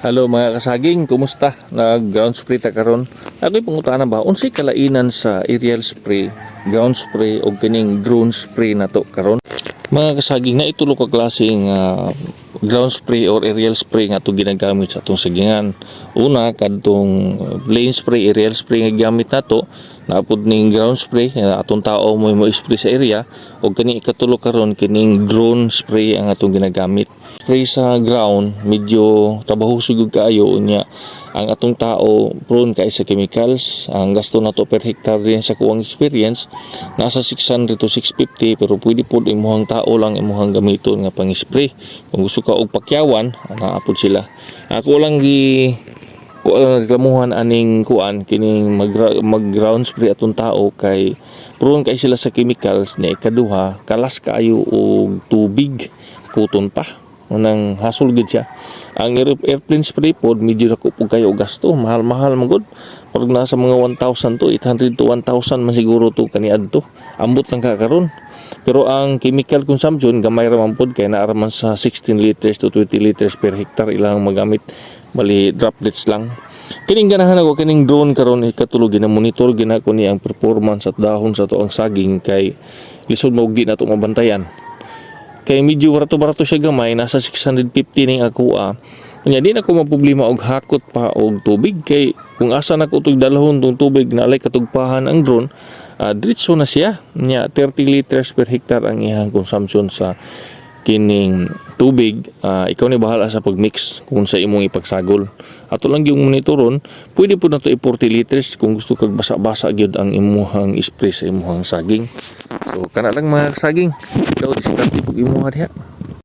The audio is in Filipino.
Hello mga kasaging, kumusta? Nag ground spray ta karon. Ako'y pangutana ba unsay kalainan sa aerial spray, ground spray o kining drone spray na to karon? Mga kasaging na itulo ka klaseng ah, ground spray or aerial spray nga to ginagamit sa atong sagingan. Una kadtong lane spray, aerial spray nga gamit nato naapod ning ground spray nga atong tao mo mo spray sa area o kani ikatulo karon kining drone spray ang atong ginagamit spray sa ground medyo trabaho sugod kaayo unya. Ang atong tao prone kay sa chemicals. Ang gasto nato per hectare din sa kuwang experience nasa 600 to 650 pero pwede pod imuhang tao lang imuhang gamiton nga pang spray kung gusto ka og pakyawan naapod sila. Ako lang gi ko uh, reklamuhan aning kuan kining mag, mag ground spray atong tao kay prone kay sila sa chemicals na ikaduha kalas kaayo og tubig kuton pa nang hasol gid siya. Ang airplane spray pod medyo dako po kayo gasto. Mahal-mahal man gud. Pag nasa mga 1,000 to 800 to 1,000 man siguro to kaniadto ambot lang ka karon. Pero ang chemical consumption gamay ra man pod kay naa man sa 16 liters to 20 liters per hectare ilang magamit. Bali droplets lang. Kining ganahan ako kining drone karon ikatulog na monitor gina ko ni ang performance at dahon sa to ang saging kay lisod mo og di na to mabantayan kay medyo barato-barato siya gamay nasa 650 ning ah Kanya di na ko maproblema og hakot pa og tubig. Kay kung asa na ko dalhon tong tubig na alay katugpahan ang drone uh, diretso na siya. Nya 30 liters per hectare ang iyang consumption sa kining tubig. Ah, ikaw ni bahala sa pagmix kung sa imong ipagsagol. Ato lang yung monitoron pwede po na to i 40 liters kung gusto kag basa-basa gyud ang imuhang spray sa imuhang saging so kana lang mga saging daw diskarte pag imuha diha